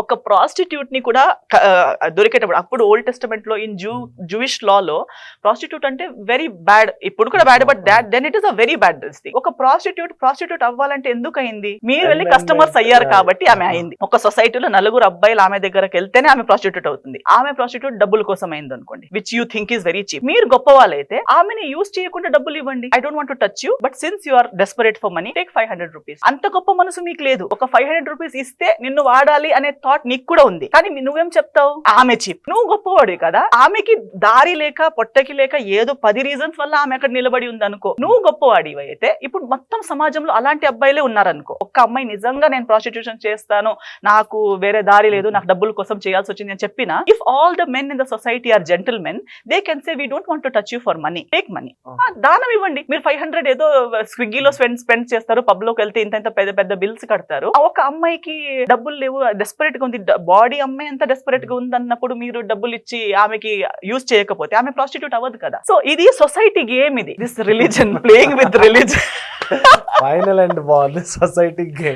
ఒక ప్రాస్టిట్యూట్ని కూడా దొరికేటప్పుడు అప్పుడు ఓల్డ్ టెస్టమెంట్లో ఇన్ జూ జూయిష్ లా లో ప్రాస్టిట్యూట్ అంటే వెరీ బ్యాడ్ ఇప్పుడు కూడా bad but that then it is a very bad thing. ఒక ప్రాస్టిట్యూట్ ప్రాస్టిట్యూట్ అవ్వాలంటే ఎందుకు అయింది మీరు వెళ్ళి కస్టమర్స్ అయ్యారు. కాబట్టి ఆమె అయింది. ఒక సొసైటీలో నలుగురు అబ్బాయిలు ఆమె దగ్గరకు వెళ్తేనే ఆమె ప్రాస్టిట్యూట్ అవుతుంది. ఆమె ప్రాస్టిట్యూట్ డబ్బుల కోసం అయింది అనుకోండి which you think is very cheap మీరు గొప్ప వాళ్ళైతే ఆమెని యూస్ చేయకుండా డబ్బులు ఇవ్వండి. I don't want to touch you but since you are desperate for money take five hundred rupees అంత గొప్ప మనసు మీకు లేదు. ఒక ఫైవ్ హండ్రెడ్ రూపీస్ ఇస్తే నిన్ను వాడాలి అనే థాట్ నీకు కూడా ఉంది. కానీ నువ్వేం చెప్తావు? ఆమె చీప్ నువ్వు గొప్పవాడు కదా. ఆమెకి దారి లేక పొట్టకి లేక ఏదో పది రీజన్స్ వల్ల ఆమె అక్కడ నిలబడి ఉంది అనుకో నువ్వు గొప్పవాడివి అయితే ఇప్పుడు మొత్తం సమాజంలో అలాంటి అబ్బాయిలే ఉన్నారనుకో. ఒక్క అమ్మాయి నిజంగా నేను ప్రాస్టిట్యూషన్ చేస్తాను నాకు వేరే దారి లేదు నాకు డబ్బుల కోసం చేయాల్సి వచ్చింది అని చెప్పినా if all the men in the society are gentlemen they can say we don't want to touch you for money take money దానం ఇవ్వండి. మీరు ఫైవ్ హండ్రెడ్ ఏదో స్విగ్గీలో స్పెండ్ స్పెండ్ చేస్తారు పబ్లోకి వెళ్తే ఇంత ఇంత పెద్ద పెద్ద బిల్స్ కడతారు. ఒక అమ్మాయికి డబ్బులు లేవు డెస్పరేట్ గా ఉంది. బాడీ అమ్మాయి ఎంత డెస్పరేట్గా ఉంది అన్నప్పుడు మీరు డబ్బులు ఇచ్చి ఆమెకి యూజ్ చేయకపోతే ఆమె ప్రాస్టిట్యూట్ అవ్వదు కదా. సో ఇది సొసైటీ గేమ్ ఇది. This religion playing with religion final and ball society game